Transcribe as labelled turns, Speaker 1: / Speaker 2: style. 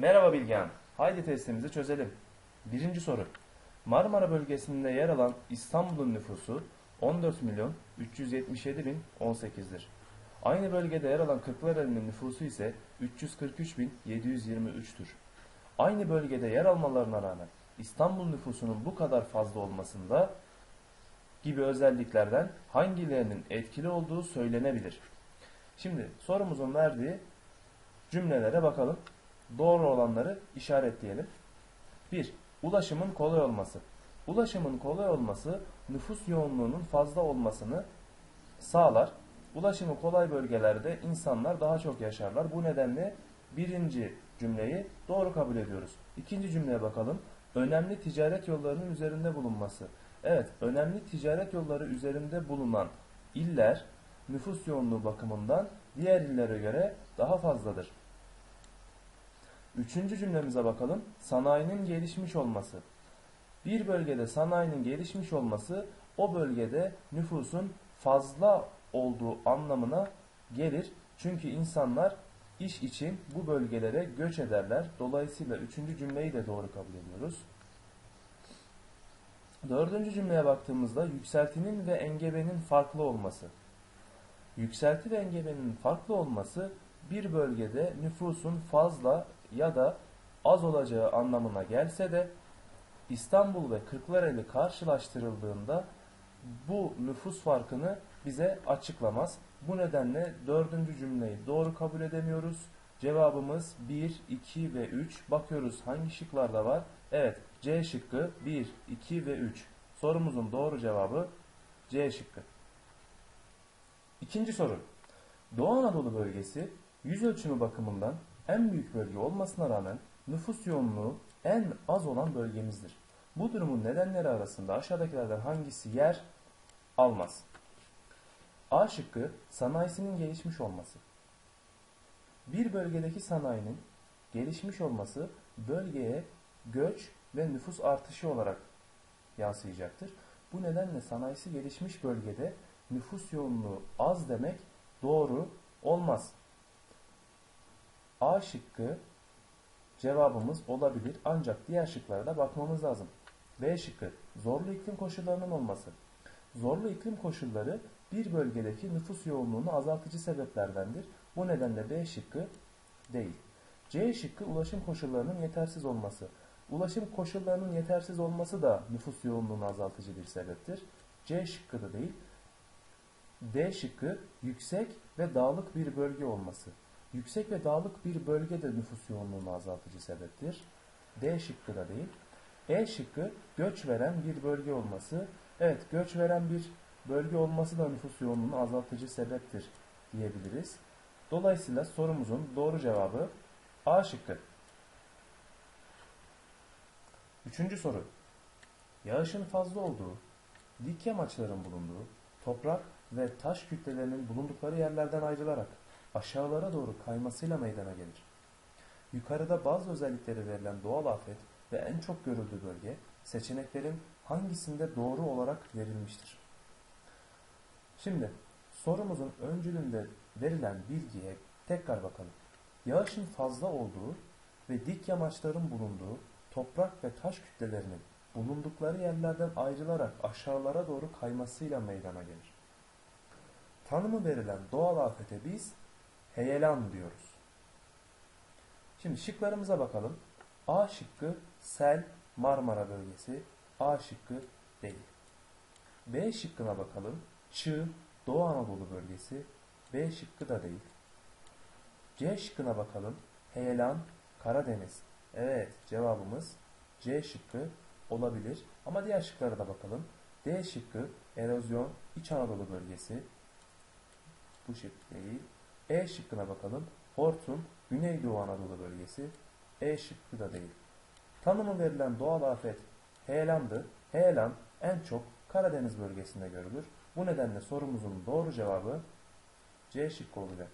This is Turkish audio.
Speaker 1: Merhaba Bilgehan. Haydi testimizi çözelim. Birinci soru. Marmara bölgesinde yer alan İstanbul'un nüfusu 14 milyon 377 bin 18'dir. Aynı bölgede yer alan Kırklareli'nin nüfusu ise 343 bin 723'tür. Aynı bölgede yer almalarına rağmen İstanbul nüfusunun bu kadar fazla olmasında gibi özelliklerden hangilerinin etkili olduğu söylenebilir. Şimdi sorumuzun verdiği cümlelere bakalım. Doğru olanları işaretleyelim. 1. Ulaşımın kolay olması. Ulaşımın kolay olması nüfus yoğunluğunun fazla olmasını sağlar. Ulaşımı kolay bölgelerde insanlar daha çok yaşarlar. Bu nedenle birinci cümleyi doğru kabul ediyoruz. İkinci cümleye bakalım. Önemli ticaret yollarının üzerinde bulunması. Evet, önemli ticaret yolları üzerinde bulunan iller nüfus yoğunluğu bakımından diğer illere göre daha fazladır. Üçüncü cümlemize bakalım. Sanayinin gelişmiş olması. Bir bölgede sanayinin gelişmiş olması o bölgede nüfusun fazla olduğu anlamına gelir. Çünkü insanlar iş için bu bölgelere göç ederler. Dolayısıyla üçüncü cümleyi de doğru kabul ediyoruz. Dördüncü cümleye baktığımızda yükseltinin ve engebenin farklı olması. Yükselti ve engebenin farklı olması bir bölgede nüfusun fazla ya da az olacağı anlamına gelse de İstanbul ve Kırklareli karşılaştırıldığında bu nüfus farkını bize açıklamaz. Bu nedenle dördüncü cümleyi doğru kabul edemiyoruz. Cevabımız 1, 2 ve 3. Bakıyoruz hangi şıklarda var? Evet C şıkkı 1, 2 ve 3. Sorumuzun doğru cevabı C şıkkı. İkinci soru. Doğu Anadolu bölgesi yüz ölçümü bakımından en büyük bölge olmasına rağmen nüfus yoğunluğu en az olan bölgemizdir. Bu durumun nedenleri arasında aşağıdakilerden hangisi yer almaz? A şıkkı sanayisinin gelişmiş olması. Bir bölgedeki sanayinin gelişmiş olması bölgeye göç ve nüfus artışı olarak yansıyacaktır. Bu nedenle sanayisi gelişmiş bölgede nüfus yoğunluğu az demek doğru olmaz. A şıkkı cevabımız olabilir ancak diğer şıklara da bakmamız lazım. B şıkkı zorlu iklim koşullarının olması. Zorlu iklim koşulları bir bölgedeki nüfus yoğunluğunu azaltıcı sebeplerdendir. Bu nedenle B şıkkı değil. C şıkkı ulaşım koşullarının yetersiz olması. Ulaşım koşullarının yetersiz olması da nüfus yoğunluğunu azaltıcı bir sebeptir. C şıkkı da değil. D şıkkı yüksek ve dağlık bir bölge olması. Yüksek ve dağlık bir bölge de nüfus yoğunluğunu azaltıcı sebeptir. D şıkkı da değil. E şıkkı göç veren bir bölge olması. Evet göç veren bir bölge olması da nüfus yoğunluğunu azaltıcı sebeptir diyebiliriz. Dolayısıyla sorumuzun doğru cevabı A şıkkı. Üçüncü soru. Yağışın fazla olduğu, dik yamaçların bulunduğu, toprak ve taş kütlelerinin bulundukları yerlerden ayrılarak aşağılara doğru kaymasıyla meydana gelir. Yukarıda bazı özellikleri verilen doğal afet ve en çok görüldüğü bölge seçeneklerin hangisinde doğru olarak verilmiştir? Şimdi sorumuzun öncülünde verilen bilgiye tekrar bakalım. Yağışın fazla olduğu ve dik yamaçların bulunduğu toprak ve taş kütlelerinin bulundukları yerlerden ayrılarak aşağılara doğru kaymasıyla meydana gelir. Tanımı verilen doğal afete biz heyelan diyoruz. Şimdi şıklarımıza bakalım. A şıkkı sel Marmara bölgesi. A şıkkı değil. B şıkkına bakalım. Çığ Doğu Anadolu bölgesi. B şıkkı da değil. C şıkkına bakalım. Heyelan Karadeniz. Evet cevabımız C şıkkı olabilir. Ama diğer şıklara da bakalım. D şıkkı erozyon İç Anadolu bölgesi. Bu şık değil. E şıkkına bakalım. Hortum Güneydoğu Anadolu bölgesi. E şıkkı da değil. Tanımı verilen doğal afet heyelandı. Heyelan en çok Karadeniz bölgesinde görülür. Bu nedenle sorumuzun doğru cevabı C şıkkı olacak.